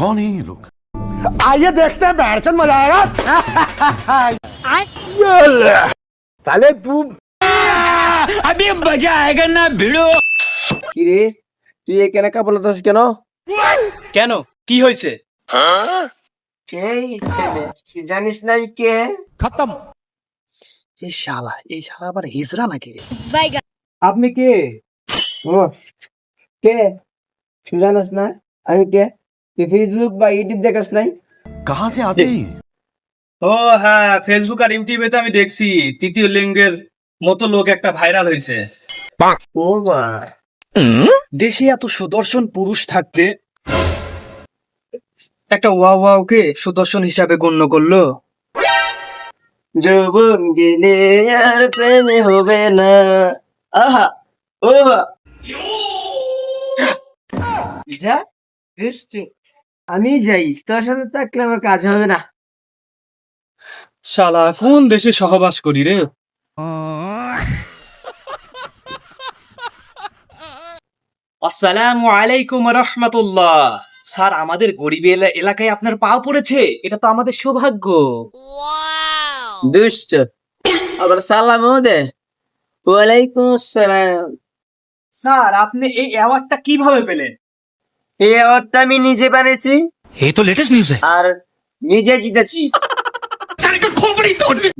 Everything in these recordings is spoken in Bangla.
कौन है ये लोग आइए देखते हैं बैठचंद मजा आएगा साले तू কি রে তুই এখানে কাপড় লাতাস কেন কেন কি হয়েছে কে এই ছেলে তুই জানিস না আমি কে खत्म এই শালা এই শালা আবার হিজড়া নাকি রে Vaiga. আপনি কে ও কে তুই জানিস না আমি কে তুই ফেসবুক বা ইউটিউব দেখাস নাই कहाँ से आते हैं ये? ও হ্যাঁ ফেসবুক আর ইউটিউবে আমি দেখছি তৃতীয় লিঙ্গের মতো লোক একটা ভাইরাল হয়েছে ও মা দেশে এত সুদর্শন পুরুষ থাকতে একটা ওয়া ওয়াওকে সুদর্শন হিসাবে গণ্য করলো যৌবন গেলে আর প্রেমে হবে না আহা ও বা যা বৃষ্টি আমি যাই তোর সাথে থাকলে আমার কাজ হবে না। শালা কোন দেশে সহবাস করি রে? আসসালামু আলাইকুম রহমতুল্লাহ। স্যার আমাদের গরিব এলা- এলাকায় আপনার পা পড়েছে এটা তো আমাদের সৌভাগ্য। দুষ্ট আবার সালাম দে। ওয়ালাইকুম আসসালাম। স্যার আপনি এই অ্যাওয়ার্ডটা কীভাবে পেলেন? এই অ্যাওয়ার্ডটা আমি নিজে বানিয়েছি। এ তো লেটেস্ট নিউজ আর নিজে জিতেছি।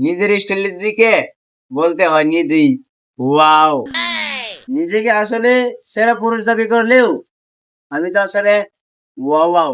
নিজের স্টাইলের দিকে বলতে হয় নিজেই ওয়াও নিজেকে আসলে সেরা পুরুষ দাবি করলেও আমি তো আসলে ওয়াও